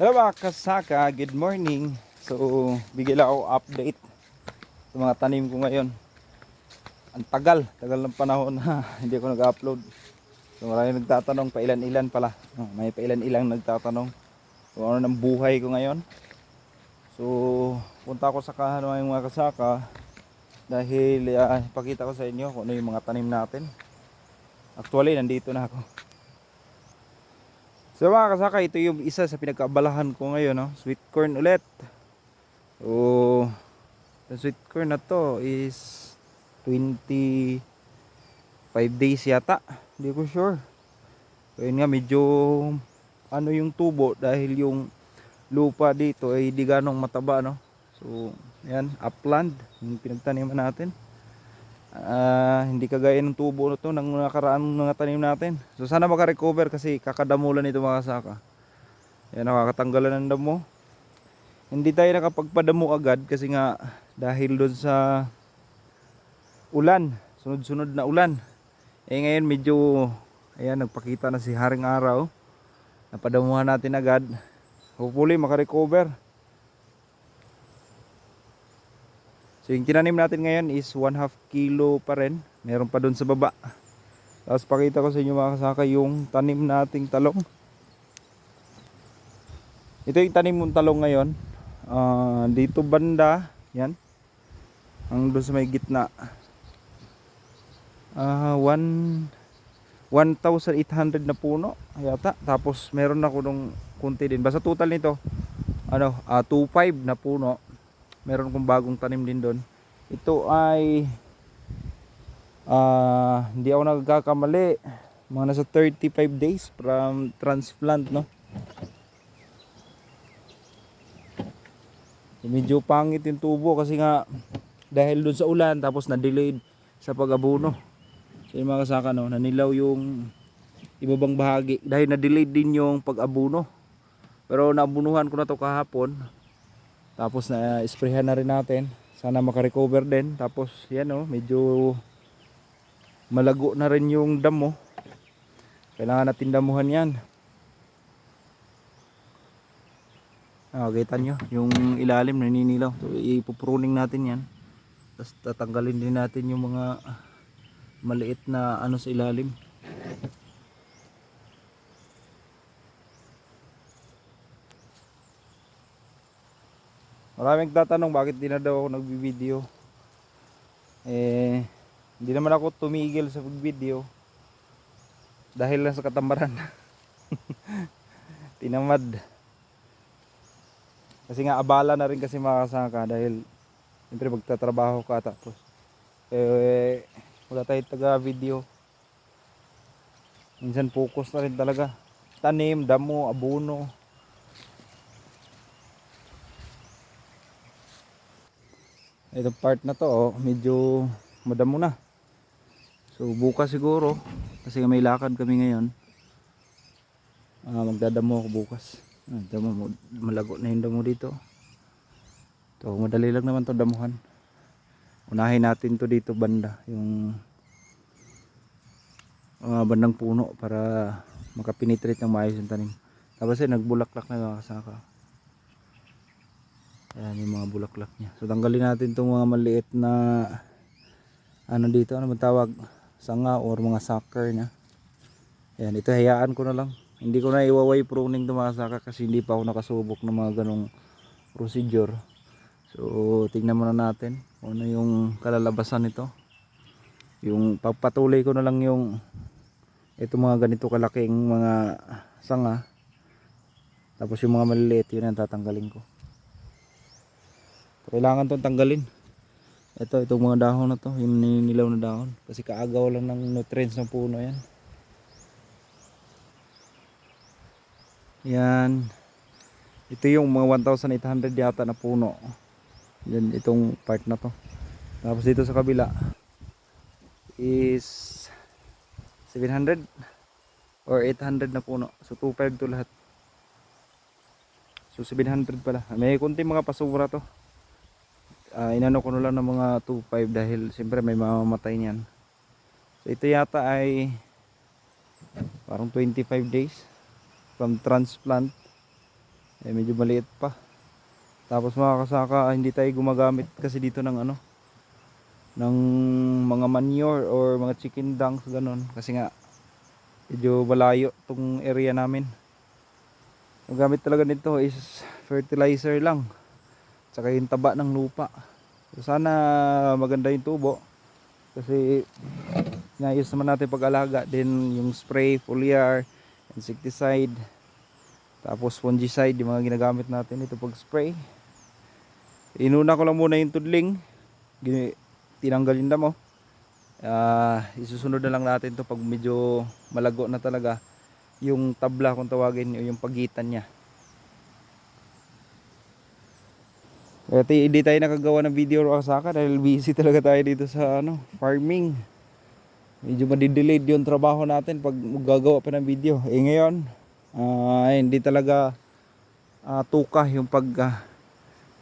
Hello mga kasaka, good morning. So, bigay lang ako update sa mga tanim ko ngayon. Ang tagal, tagal ng panahon na hindi ako nag-upload. So, marami nagtatanong, pailan-ilan pala. Oh, may pailan-ilang nagtatanong. So, ano ng buhay ko ngayon. So, punta ako sa kahan ng mga kasaka dahil uh, ipakita ko sa inyo kung ano yung mga tanim natin. Actually, nandito na ako. So mga kasaka, ito yung isa sa pinagkaabalahan ko ngayon, no? sweet corn ulit. So, the sweet corn na to is 25 days yata. Hindi ko sure. So yun nga, medyo ano yung tubo dahil yung lupa dito ay di ganong mataba, no? So, yan, upland, yung pinagtaniman natin. Ah, hindi kagaya ng tubo na to ng nakaraan mga tanim natin. So sana maka-recover kasi kakadamulan nito mga saka. Yan nakakatanggalan ng damo. Hindi tayo nakapagpadamo agad kasi nga dahil doon sa ulan, sunod-sunod na ulan. Eh ngayon medyo ayan nagpakita na si Haring Araw. Napadamuhan natin agad. Hopefully maka-recover. So yung tinanim natin ngayon is 1 half kilo pa rin. Meron pa doon sa baba. Tapos pakita ko sa inyo mga kasaka yung tanim nating talong. Ito yung tanim mong talong ngayon. Ah, dito banda, yan. Ang doon sa may gitna. Ah, 1 1,800 na puno yata. Tapos meron ako nung kunti din. Basta total nito ano, ah, 2,500 na puno meron kong bagong tanim din doon. Ito ay ah hindi ako nagkakamali. Mga nasa 35 days from transplant no? Medyo pangit yung tubo kasi nga dahil doon sa ulan tapos na-delayed sa pag-abuno. So yung mga kasaka no nanilaw yung ibabang bahagi. Dahil na-delayed din yung pag-abuno. Pero nabunuhan ko na to kahapon tapos na sprayhan na rin natin. Sana makarecover din. Tapos yan oh, medyo malago na rin yung damo. Kailangan natin damuhan yan. Ah, kita yung ilalim naninilaw. So ipupruning natin yan. Tapos tatanggalin din natin yung mga maliit na ano sa ilalim. Maraming tatanong bakit di na daw ako nagbibideo. Eh, hindi naman ako tumigil sa video dahil lang sa katamaran. Tinamad. Kasi nga abala na rin kasi makasaka dahil siyempre magtatrabaho ka tapos eh wala tayong taga video. Minsan focus na rin talaga. Tanim, damo, abono. Itong part na to, oh, medyo madamo na. So bukas siguro, kasi may lakad kami ngayon. Ah, magdadamo ako bukas. Ah, damo, mo- malago na yung damo dito. To, madali lang naman to damuhan. Unahin natin to dito banda, yung mga bandang puno para makapenetrate ng maayos yung tanim. Tapos ay nagbulaklak na mga kasaka. Ayan yung mga bulaklak niya. So tanggalin natin itong mga maliit na ano dito, ano bang tawag? Sanga or mga sucker niya. Ayan, ito hayaan ko na lang. Hindi ko na iwaway pruning itong mga saka kasi hindi pa ako nakasubok ng mga ganong procedure. So tingnan muna natin ano yung kalalabasan nito. Yung pagpatuloy ko na lang yung ito mga ganito kalaking mga sanga. Tapos yung mga maliliit yun ang tatanggalin ko. Kailangan tong tanggalin. Ito, itong mga dahon na to, yung ninilaw na dahon. Kasi kaagaw lang ng nutrients ng puno yan. Yan. Ito yung mga 1,800 yata na puno. Yan, itong part na to. Tapos dito sa kabila is 700 or 800 na puno. So 2,500 to lahat. So 700 pala. May kunti mga pasura to uh, inano ko na lang ng mga 2.5 dahil siyempre may mamamatay niyan so ito yata ay parang 25 days from transplant Eh medyo maliit pa. Tapos mga kasaka, hindi tayo gumagamit kasi dito ng ano ng mga manure or mga chicken dunks ganun kasi nga medyo malayo tong area namin. Ang gamit talaga nito is fertilizer lang. Tsaka yung taba ng lupa. So, sana maganda yung tubo. Kasi inayos naman natin pag-alaga. Then yung spray, foliar, insecticide, tapos fungicide, yung mga ginagamit natin ito pag spray. Inuna ko lang muna yung tudling. Tinanggal yung damo. Ah, isusunod na lang natin to pag medyo malago na talaga yung tabla kung tawagin yung pagitan niya. Kaya hindi tayo nakagawa ng video o asaka dahil busy talaga tayo dito sa ano, farming. Medyo madidelayed yung trabaho natin pag gagawa pa ng video. Eh ngayon, ah, hindi talaga ah, tuka yung pag ah,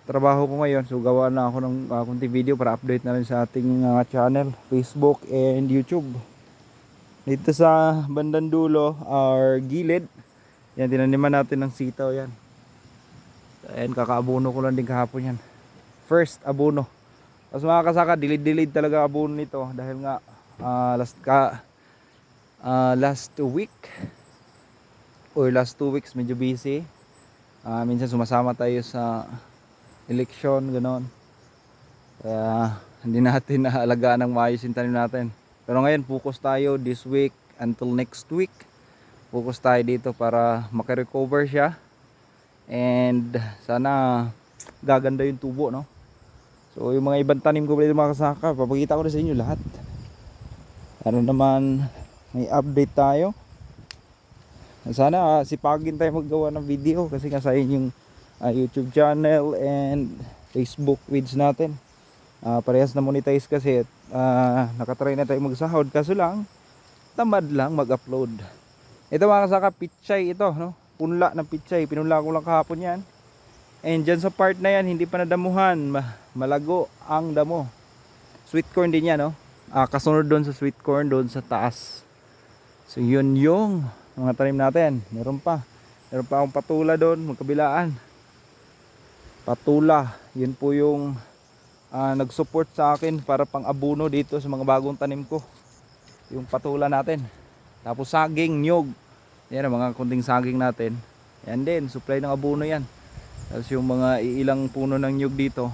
trabaho ko ngayon. So gawa na ako ng uh, kunti video para update na rin sa ating ah, channel, Facebook and YouTube. Dito sa bandang dulo or gilid, yan tinaniman natin ng sitaw yan. Ayan, kakaabono ko lang din kahapon yan. First, abono. Tapos mga kasaka, dilid-dilid talaga abono nito dahil nga ah, last ka ah, last week or last two weeks medyo busy. Ah, minsan sumasama tayo sa eleksyon, ganon. Kaya hindi natin naalagaan ng maayos yung tanim natin. Pero ngayon, focus tayo this week until next week. Focus tayo dito para makarecover siya. And sana gaganda yung tubo, no? So, yung mga ibang tanim ko dito mga kasaka, papakita ko na sa inyo lahat. Para naman may update tayo. Sana sipagin tayo maggawa ng video kasi nga sa yung ah, YouTube channel and Facebook feeds natin. Ah, parehas na monetize kasi at ah, nakatry na tayo magsahod kaso lang tamad lang mag-upload. Ito mga kasaka, pichay ito, no? Punla ng pichay. Pinunla ko lang kahapon yan. And dyan sa part na yan, hindi pa nadamuhan. Ma- malago ang damo. Sweet corn din yan, no? Ah, kasunod doon sa sweet corn, doon sa taas. So yun yung mga tanim natin. Meron pa. Meron pa akong patula doon, magkabilaan. Patula. Yun po yung ah, nag-support sa akin para pang abuno dito sa mga bagong tanim ko. Yung patula natin. Tapos saging, nyog. Yan ang mga kunting saging natin. Yan din, supply ng abuno yan. Tapos yung mga ilang puno ng nyug dito,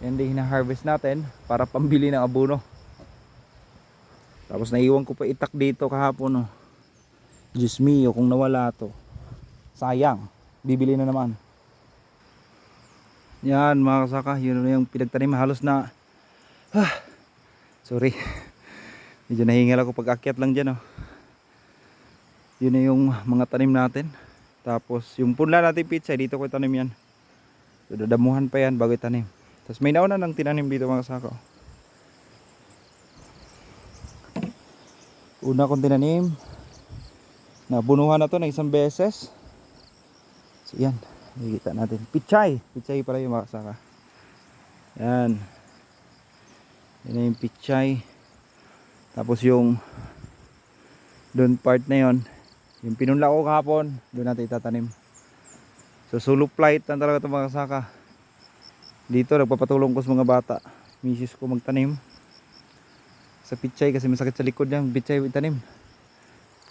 yan din hina-harvest natin para pambili ng abuno. Tapos naiwan ko pa itak dito kahapon. No. Diyos mio, kung nawala to. Sayang. Bibili na naman. Yan mga kasaka, yun na yung pinagtanim. Halos na, ah, sorry. Medyo nahingal ako pag akyat lang dyan. Oh. Yun na yung mga tanim natin. Tapos yung punla natin pizza, dito ko tanim yan. So, dadamuhan pa yan bago itanim. Tapos may nauna nang tinanim dito mga kasaka. oh. Una kong tinanim. Nabunuhan na to ng isang beses. So yan. Nakikita natin. Pichay. Pichay pala yung mga kasaka. Yan. Yan yung pichay. Tapos yung doon part na yon yung pinunla ko kahapon doon natin itatanim. So solo flight lang talaga itong mga kasaka dito nagpapatulong ko sa mga bata. Misis ko magtanim. Sa pichay kasi masakit sa likod niya pichay itanim.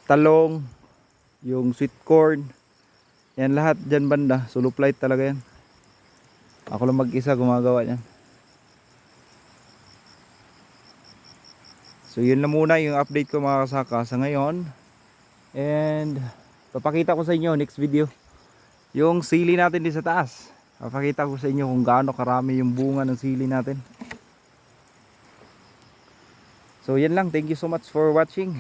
Talong yung sweet corn. Yan lahat dyan banda. Solo flight talaga yan. Ako lang mag isa gumagawa yan So yun lang muna yung update ko mga kasaka. Sa ngayon. And papakita ko sa inyo next video. Yung sili natin din sa taas. Papakita ko sa inyo kung gaano karami yung bunga ng sili natin. So yan lang. Thank you so much for watching.